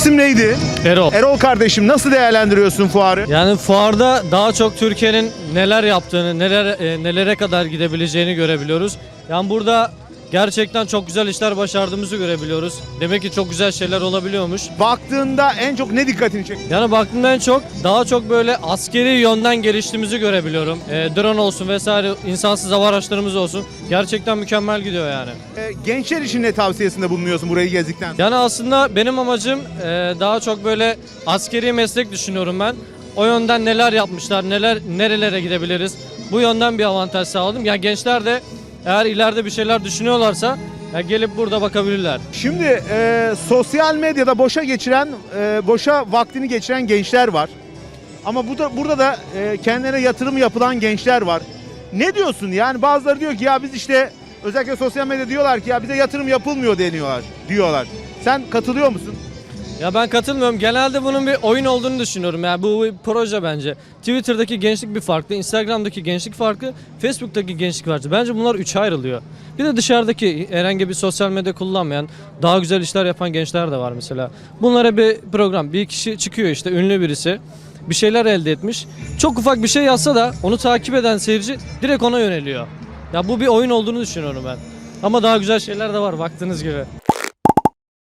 İsim neydi? Erol. Erol kardeşim nasıl değerlendiriyorsun fuarı? Yani fuarda daha çok Türkiye'nin neler yaptığını, neler e, nelere kadar gidebileceğini görebiliyoruz. Yani burada gerçekten çok güzel işler başardığımızı görebiliyoruz. Demek ki çok güzel şeyler olabiliyormuş. Baktığında en çok ne dikkatini çekti? Yani baktığımda en çok daha çok böyle askeri yönden geliştiğimizi görebiliyorum. E, drone olsun vesaire insansız hava araçlarımız olsun. Gerçekten mükemmel gidiyor yani. Ee, gençler için ne tavsiyesinde bulunuyorsun burayı gezdikten? Yani aslında benim amacım e, daha çok böyle askeri meslek düşünüyorum ben. O yönden neler yapmışlar, neler nerelere gidebiliriz. Bu yönden bir avantaj sağladım. Yani gençler de eğer ileride bir şeyler düşünüyorlarsa ya gelip burada bakabilirler. Şimdi e, sosyal medyada boşa geçiren, e, boşa vaktini geçiren gençler var. Ama bu da, burada da e, kendilerine yatırım yapılan gençler var. Ne diyorsun? Yani bazıları diyor ki ya biz işte özellikle sosyal medyada diyorlar ki ya bize yatırım yapılmıyor deniyorlar, diyorlar. Sen katılıyor musun? Ya ben katılmıyorum. Genelde bunun bir oyun olduğunu düşünüyorum. Yani bu bir proje bence. Twitter'daki gençlik bir farklı, Instagram'daki gençlik farklı, Facebook'taki gençlik farklı. Bence bunlar üçe ayrılıyor. Bir de dışarıdaki herhangi bir sosyal medya kullanmayan, daha güzel işler yapan gençler de var mesela. Bunlara bir program, bir kişi çıkıyor işte ünlü birisi. Bir şeyler elde etmiş. Çok ufak bir şey yazsa da onu takip eden seyirci direkt ona yöneliyor. Ya bu bir oyun olduğunu düşünüyorum ben. Ama daha güzel şeyler de var baktığınız gibi.